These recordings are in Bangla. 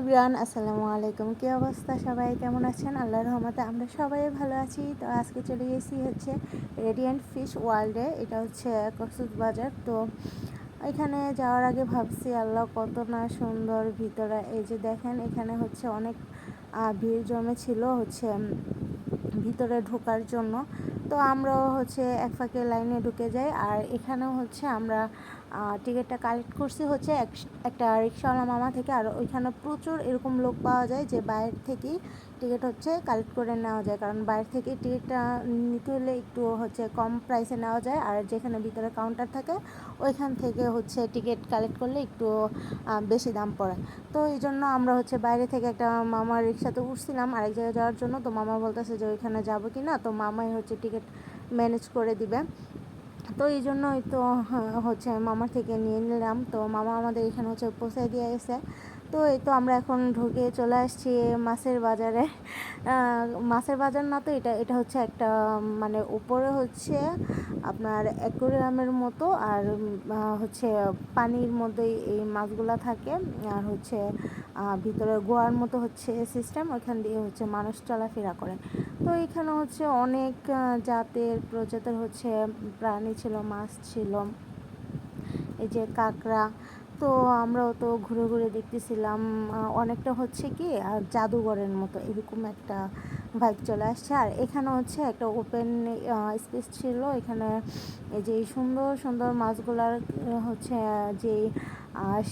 ইব্রান আসসালামু আলাইকুম। কী অবস্থা? সবাই কেমন আছেন? আল্লাহর রহমতে আমরা সবাই ভালো আছি। তো আজকে চলে গেছি হচ্ছে রেডিয়েন্ট ফিশ ওয়ার্ল্ডে এটা হচ্ছে বাজার তো এখানে যাওয়ার আগে ভাবছি, আল্লাহ কত না সুন্দর ভিতরে। এই যে দেখেন, এখানে হচ্ছে অনেক ভিড় জমেছিল হচ্ছে ভিতরে ঢোকার জন্য। তো আমরাও হচ্ছে এক ফাঁকে লাইনে ঢুকে যাই। আর এখানেও হচ্ছে আমরা টিকিটটা কালেক্ট করছি হচ্ছে একটা রিক্সাওয়ালা মামা থেকে। আর ওইখানে প্রচুর এরকম লোক পাওয়া যায় যে বাইরে থেকেই টিকিট হচ্ছে কালেক্ট করে নেওয়া যায়। কারণ বাইরে থেকে টিকিটটা নিতে হলে একটু হচ্ছে কম প্রাইসে নেওয়া যায়। আর যেখানে ভিতরে কাউন্টার থাকে, ওইখান থেকে হচ্ছে টিকিট কালেক্ট করলে একটু বেশি দাম পড়ে। তো এই জন্য আমরা হচ্ছে বাইরে থেকে একটা মামার রিক্সাতে উঠছিলাম আরেক জায়গায় যাওয়ার জন্য। তো মামা বলতেছে যে ওইখানে যাব কি না তো মামাই হচ্ছে টিকিট ম্যানেজ করে দিবে। তো এই জন্যই তো হচ্ছে মামার থেকে নিয়ে নিলাম। তো মামা আমাদের এখানে হচ্ছে পৌঁছায় দিয়ে এসে তো এই তো আমরা এখন ঢুকে চলে আসছি মাছের বাজারে। মাছের বাজার না তো এটা এটা হচ্ছে একটা মানে উপরে হচ্ছে আপনার অ্যাকোরিয়ামের মতো আর হচ্ছে পানির মধ্যেই এই মাছগুলা থাকে। আর হচ্ছে ভিতরে গোয়ার মতো হচ্ছে সিস্টেম ওইখান দিয়ে হচ্ছে মানুষ চলাফেরা করে। তো এখানে হচ্ছে অনেক জাতের, প্রজাতির হচ্ছে প্রাণী ছিল, মাছ ছিল। এই যে কাঁকড়া তো আমরাও তো ঘুরে ঘুরে দেখতেছিলাম অনেকটা হচ্ছে কি জাদুঘরের মতো এরকম একটা ভাইব চলে আসছে। আর এখানে হচ্ছে একটা ওপেন স্পেস ছিল। এখানে এই যে সুন্দর সুন্দর মাছগুলার হচ্ছে যে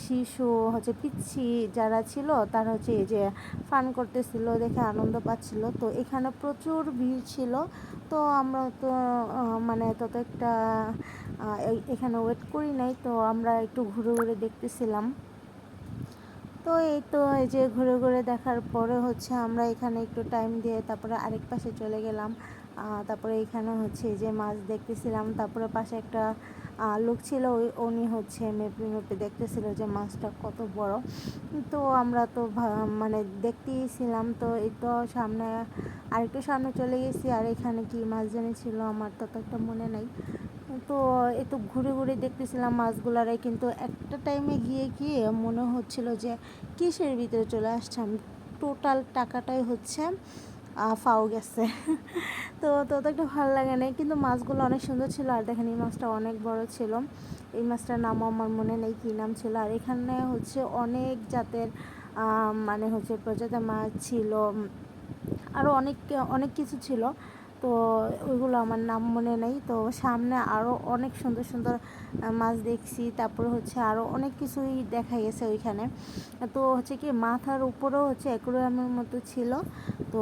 শিশু, হচ্ছে পিচ্ছি যারা ছিল, তারা হচ্ছে এই যে ফান করতেছিল, দেখে আনন্দ পাচ্ছিল। তো এখানে প্রচুর ভিড় ছিল। তো আমরা তো মানে তত একটা এখানে ওয়েট করি নাই। তো আমরা একটু ঘুরে ঘুরে দেখতেছিলাম। তো এই তো এই যে ঘুরে ঘুরে দেখার পরে হচ্ছে আমরা এখানে একটু টাইম দিয়ে তারপরে আরেক পাশে চলে গেলাম। তারপরে এখানে হচ্ছে যে মাছ দেখতেছিলাম, তারপরে পাশে একটা লোক ছিল, ওই, উনি হচ্ছে মেপে মেপে দেখতেছিল যে মাছটা কত বড়। তো আমরা তো মানে দেখতেই ছিলাম তো এই তো সামনে, আরেকটু সামনে চলে গেছি, আর এখানে কি মাছ জানি ছিল আমার তত একটা মনে নাই। তো এই তো ঘুরে ঘুরে দেখতেছিলাম মাছগুলারে, কিন্তু একটা টাইমে গিয়ে গিয়ে মনে হচ্ছিল যে কিসের ভিতরে চলে আসছে? টোটাল টাকাটাই হচ্ছে ফাও গেছে। তো তত একটা ভালো লাগে না কিন্তু মাছগুলো অনেক সুন্দর ছিল। আর দেখেন, এই মাছটা অনেক বড় ছিল। এই মাছটার নাম আমার মনে নেই কী নাম ছিল। আর এখানে হচ্ছে অনেক জাতের মানে হচ্ছে প্রজাতি মাছ ছিল আরও অনেক অনেক কিছু ছিল। তো ওইগুলো আমার নাম মনে নেই। তো সামনে আরও অনেক সুন্দর সুন্দর মাছ দেখছি, তারপরে হচ্ছে আরও অনেক কিছুই দেখা গেছে ওইখানে। তো হচ্ছে কি মাথার উপরেও হচ্ছে অ্যাকোরিয়ামের মতো ছিল। তো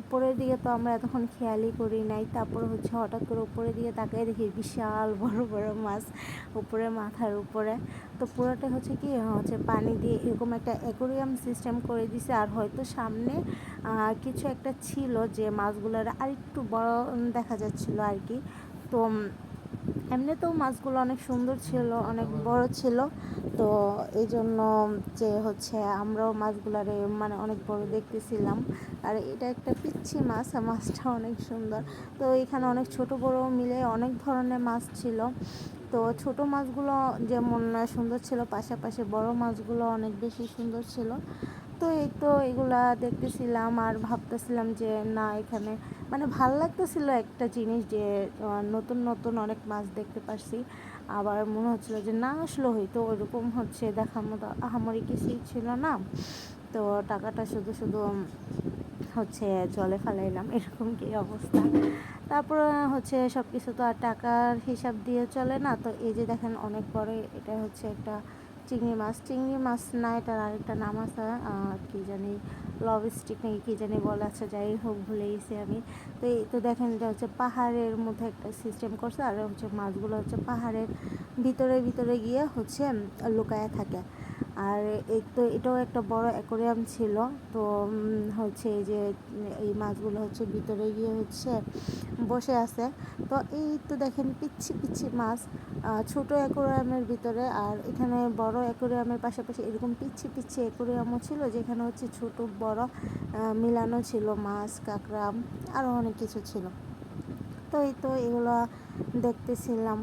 উপরের দিকে তো আমরা এতক্ষণ খেয়ালই করি নাই। তারপরে হচ্ছে হঠাৎ করে উপরের দিকে তাকাই দেখি বিশাল বড় বড় মাছ উপরে, মাথার উপরে। তো পুরোটা হচ্ছে কি হচ্ছে পানি দিয়ে এরকম একটা অ্যাকোরিয়াম সিস্টেম করে দিছে। আর হয়তো সামনে কিছু একটা ছিল যে মাছগুলোর আরেকটু বড় দেখা যাচ্ছিল আর কি। তো এমনিতেও মাছগুলো অনেক সুন্দর ছিল, অনেক বড় ছিল। তো এই জন্য যে হচ্ছে আমরাও মাছগুলারে মানে অনেক বড় দেখতেছিলাম। আর এটা একটা পিচ্ছি মাছ মাছটা অনেক সুন্দর। তো এখানে অনেক ছোট বড় মিলে অনেক ধরনের মাছ ছিল। তো ছোট মাছগুলো যেমন সুন্দর ছিল, পাশাপাশি বড় মাছগুলো অনেক বেশি সুন্দর ছিল। তো এই তো এগুলা দেখতেছিলাম আর ভাবতেছিলাম যে না, এখানে মানে ভালো লাগতেছিল একটা জিনিস যে নতুন নতুন অনেক মাছ দেখতে পারছি। আবার মনে হচ্ছিল যে না, আসলে হয়তো ওইরকম হচ্ছে দেখার মতো আহামরি কিছুই ছিল না। তো টাকাটা শুধু শুধু হচ্ছে জলে ফেলাইলাম, এরকম কি অবস্থা। তারপর হচ্ছে সব কিছু তো আর টাকার হিসাব দিয়ে চলে না। তো এই যে দেখেন, অনেক বড় এটা হচ্ছে একটা চিংড়ি মাছ। চিংড়ি মাছ না, এটার আরেকটা নাম আছে কি জানি লভ স্টিক নাকি কী জানি বলা আছে যাই হোক, ভুলে গেছি আমি। তো এই, তো দেখেন, এটা হচ্ছে পাহাড়ের মধ্যে একটা সিস্টেম করছে, আর হচ্ছে মাছগুলো হচ্ছে পাহাড়ের ভিতরে ভিতরে গিয়ে হচ্ছে লুকায় থাকে। আর এই তো এটাও একটা বড় অ্যাকোরিয়াম ছিল। তো হচ্ছে এই যে, এই মাছগুলো হচ্ছে ভিতরে গিয়ে হচ্ছে বসে আছে। তো এই তো দেখেন পিচ্ছি পিচ্ছি মাছ ছোট অ্যাকোরিয়ামের ভিতরে আর এখানে বড় অ্যাকোরিয়ামের পাশাপাশি এরকম পিচ্ছি পিচ্ছি অ্যাকোরিয়ামও ছিল, যেখানে হচ্ছে ছোট, বড় মিলানো ছিল মাছ, কাঁকড়া আরও অনেক কিছু ছিল। তো এই তো এগুলো দেখতেছিলাম।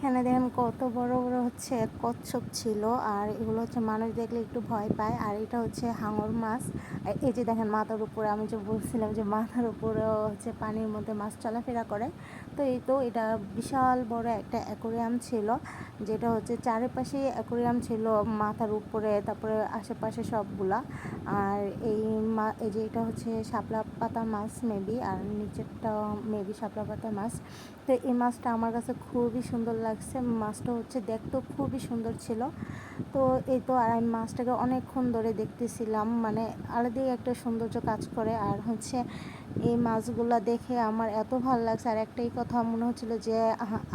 এখানে দেখেন কত বড় বড় হচ্ছে কচ্ছপ ছিল, আর এগুলো হচ্ছে মানুষ দেখলে একটু ভয় পায়। আর এটা হচ্ছে হাঙর মাছ। এই যে দেখেন মাথার উপরে, আমি যে বলছিলাম যে মাথার উপরে হচ্ছে পানির মধ্যে মাছ চলাফেরা করে। তো এই তো এটা বিশাল বড় একটা অ্যাকোরিয়াম ছিল, যেটা হচ্ছে চারিপাশে অ্যাকোরিয়াম ছিল মাথার উপরে, তারপরে আশেপাশে সবগুলা। আর এই মা, এই যে এটা হচ্ছে শাপলা পাতা মাছ মেবি আর নিচেরটা মেবি শাপলা পাতা মাছ। তো এই মাছটা আমার কাছে খুবই সুন্দর লাগছে। মাছটা হচ্ছে দেখতেও খুবই সুন্দর ছিল। তো এই তো আর আমি মাছটাকে অনেকক্ষণ ধরে দেখতেছিলাম। মানে আলাদাই একটা সৌন্দর্য কাজ করে। আর হচ্ছে এই মাছগুলো দেখে আমার এত ভালো লাগছে। আর একটাই কথা মনে হচ্ছিল যে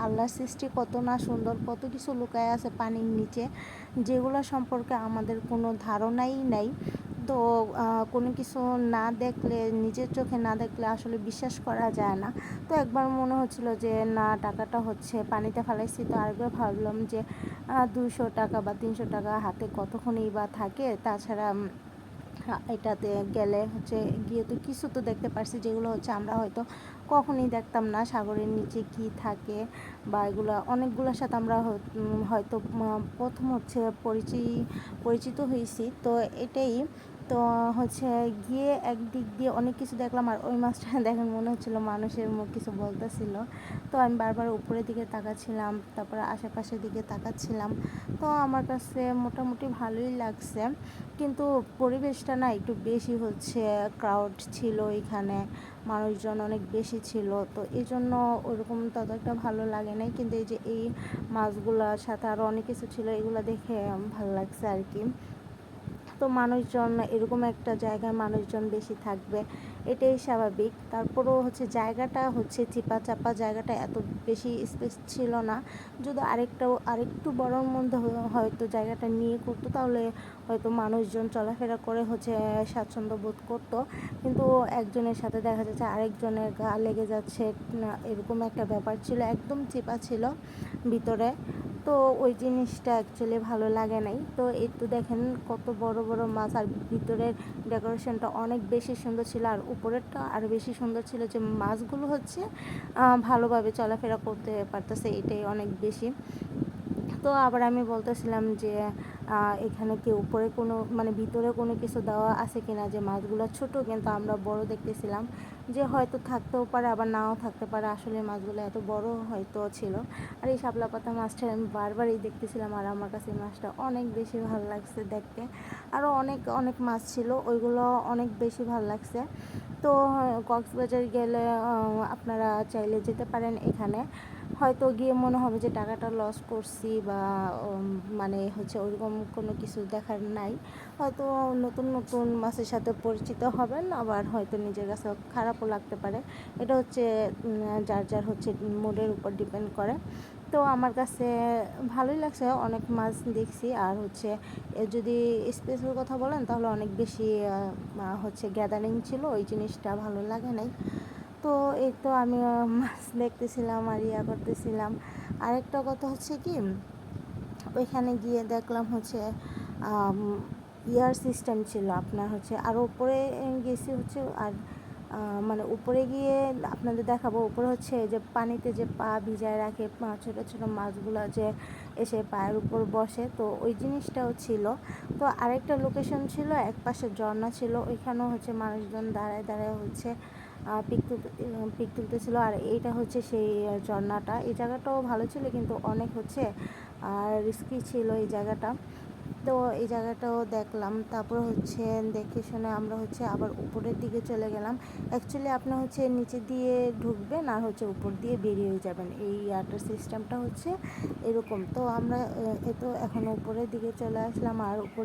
আল্লাহর সৃষ্টি কত না সুন্দর, কত কিছু লুকায় আছে পানির নিচে। যেগুলো সম্পর্কে আমাদের কোনো ধারণাই নাই। তো কোনো কিছু না দেখলে, নিজের চোখে না দেখলে আসলে বিশ্বাস করা যায় না। তো একবার মনে হচ্ছিল যে, না, টাকাটা হচ্ছে, পানিতে ফেলাইছি। তো আরেকবার ভাবলাম যে দুশো টাকা বা তিনশো টাকা হাতে কতক্ষণই বা থাকে। তাছাড়া এটাতে গেলে হচ্ছে গিয়ে তো কিছু তো দেখতে পারছি, যেগুলো হচ্ছে আমরা হয়তো কখনই দেখতাম না, সাগরের নিচে কি থাকে বা এগুলো। অনেকগুলোর সাথে আমরা হয়তো প্রথম হচ্ছে পরিচিত পরিচিত হয়েছি। তো এটাই তো হচ্ছে গিয়ে একদিক দিয়ে অনেক কিছু দেখলাম আর ওই মাছটা দেখেন মনে হচ্ছিল মানুষের মুখ কিছু বলতেছিল। তো আমি বারবার উপরের দিকে তাকাচ্ছিলাম, তারপরে আশেপাশের দিকে তাকাচ্ছিলাম। তো আমার কাছে মোটামুটি ভালোই লাগছে। কিন্তু পরিবেশটা না একটু বেশি হচ্ছে ক্রাউড ছিল এখানে, মানুষজন অনেক বেশি ছিল। তো এই জন্য ওরকম তত একটা ভালো লাগে নাই। কিন্তু এই যে এই মাছগুলোর সাথে আরও অনেক কিছু ছিল, এগুলো দেখে ভালো লাগছে আর কি। তো মানুষজন, এরকম একটা জায়গায় মানুষজন বেশি থাকবে, এটাই স্বাভাবিক। তারপরেও হচ্ছে জায়গাটা হচ্ছে চিপা চাপা জায়গাটা এত বেশি স্পেস ছিল না। যদি আরেকটাও আরেকটু বড়োর মধ্যে হয়তো জায়গাটা নিয়ে করতো, তাহলে হয়তো মানুষজন চলাফেরা করে হচ্ছে স্বাচ্ছন্দ্য বোধ করতো। কিন্তু একজনের সাথে দেখা যাচ্ছে আরেকজনের গা লেগে যাচ্ছে এরকম একটা ব্যাপার ছিল, একদম চিপা ছিল ভিতরে। তো ওই জিনিসটা অ্যাকচুয়ালি ভালো লাগে নাই। তো এই তো দেখেন কত বড় বড় মাছ আর ভিতরের ডেকোরেশনটা অনেক বেশি সুন্দর ছিল আর উপরেরটা আরও বেশি সুন্দর ছিল যে মাছগুলো হচ্ছে ভালোভাবে চলাফেরা করতে পারতেছে, এটাই অনেক বেশি। তো আবার আমি বলতেছিলাম যে এখানে কি উপরে কোনো মানে ভিতরে কোনো কিছু দেওয়া আছে কিনা? যে মাছগুলো ছোট কিন্তু আমরা বড় দেখতেছিলাম। যে হয়তো থাকতেও পারে, আবার নাও থাকতে পারে। আসলে মাছগুলো এত বড় হয়তো ছিল। আর এই শাপলা পাতা মাছটা আমি বারবারই দেখতেছিলাম। আর আমার কাছে মাছটা অনেক বেশি ভালো লাগছে দেখতে। আরও অনেক অনেক মাছ ছিল। ওইগুলো অনেক বেশি ভালো লাগছে। তো কক্সবাজার গেলে আপনারা চাইলে যেতে পারেন এখানে। হয়তো গিয়ে মনে হবে যে টাকাটা লস করছি বা মানে হচ্ছে ওইরকম কোনো কিছু দেখার নাই। হয়তো নতুন নতুন মাছের সাথে পরিচিত হবেন, আবার হয়তো নিজের কাছে খারাপও লাগতে পারে। এটা হচ্ছে যার যার হচ্ছে মুডের উপর ডিপেন্ড করে। তো আমার কাছে ভালোই লাগছে, অনেক মাছ দেখছি। আর হচ্ছে যদি স্পেসের কথা বলেন, তাহলে অনেক বেশি হচ্ছে গ্যাদারিং ছিল, ওই জিনিসটা ভালো লাগে নাই। তো এই তো আমি মাছ দেখতেছিলাম আর ইয়া করতেছিলাম। আরেকটা কথা হচ্ছে কি, ওইখানে গিয়ে দেখলাম হচ্ছে ইয়ার সিস্টেম ছিল। আপনার হচ্ছে আর উপরে গেছি হচ্ছে আর মানে উপরে গিয়ে আপনাদের দেখাবো। উপরে হচ্ছে যে পানিতে যে পা ভিজায় রাখে ছোটো ছোটো মাছগুলো যে এসে পায়ের উপর বসে, তো ওই জিনিসটাও ছিল। তো আরেকটা লোকেশন ছিল এক পাশে ঝর্ণা ছিল। ওইখানেও হচ্ছে মানুষজন দাঁড়ায় দাঁড়ায় হচ্ছে পিক তুলতে পিক তুলতেছিল। আর এইটা হচ্ছে সেই ঝর্ণাটা। এই জায়গাটাও ভালো ছিল, কিন্তু অনেক হচ্ছে, আর রিস্কি ছিল এই জায়গাটা। তো এই জায়গাটাও দেখলাম। তারপর হচ্ছে, দেখে শুনে আমরা হচ্ছে আবার উপরের দিকে চলে গেলাম। অ্যাকচুয়ালি আপনি হচ্ছে নিচে দিয়ে ঢুকবেন আর হচ্ছে উপর দিয়ে বেরিয়ে যাবেন। এই ইয়ারটার সিস্টেমটা হচ্ছে এরকম। তো আমরা এ তো এখন উপরের দিকে চলে আসলাম। আর উপর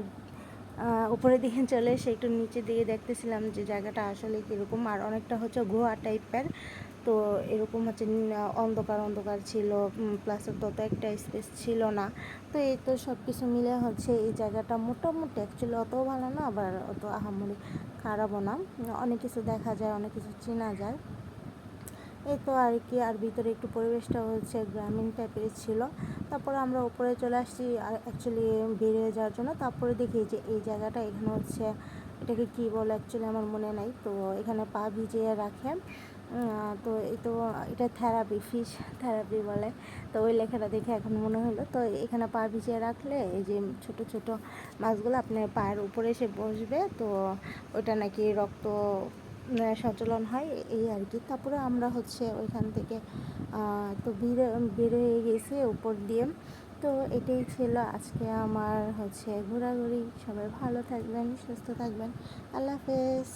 উপরের দিকে চলে এসে একটু নিচের দিকে দেখতেছিলাম যে জায়গাটা আসলে কীরকম। আর অনেকটা হচ্ছে গুহা টাইপের। তো এরকম হচ্ছে অন্ধকার অন্ধকার ছিল। প্লাস তত একটা স্পেস ছিল না। তো এই তো সব কিছু মিলে হচ্ছে এই জায়গাটা মোটামুটি অ্যাকচুয়ালি অতও ভালো না, আবার অত আহামরি খারাপও না। অনেক কিছু দেখা যায়, অনেক কিছু চেনা যায়। এই তো আর কি, আর ভিতরে একটু পরিবেশটা হচ্ছে গ্রামীণ টাইপের ছিল। তারপরে আমরা উপরে চলে আসছি, আর অ্যাকচুয়ালি বেরিয়ে যাওয়ার জন্য। তারপরে দেখি যে এই জায়গাটা এখানে হচ্ছে, এটাকে কী বলে অ্যাকচুয়ালি আমার মনে নাই। তো এখানে পা ভিজিয়ে রাখে। তো এই তো এটা থেরাপি ফিশ থেরাপি বলে। তো ওই লেখাটা দেখে এখন মনে হলো। তো এখানে পা ভিজিয়ে রাখলে এই যে ছোট ছোট মাছগুলো আপনার পায়ের উপরে এসে বসবে। তো ওইটা নাকি রক্ত আহ, সঞ্চালন হয় এই আর কি। তারপরে আমরা হচ্ছে ওইখান থেকে তো বেরো বেরোয় গেছে উপর দিয়ে। তো এটাই ছিল আজকে আমার হচ্ছে ঘোরাঘুরি। সবাই ভালো থাকবেন সুস্থ থাকবেন। আল্লাহ হাফেজ।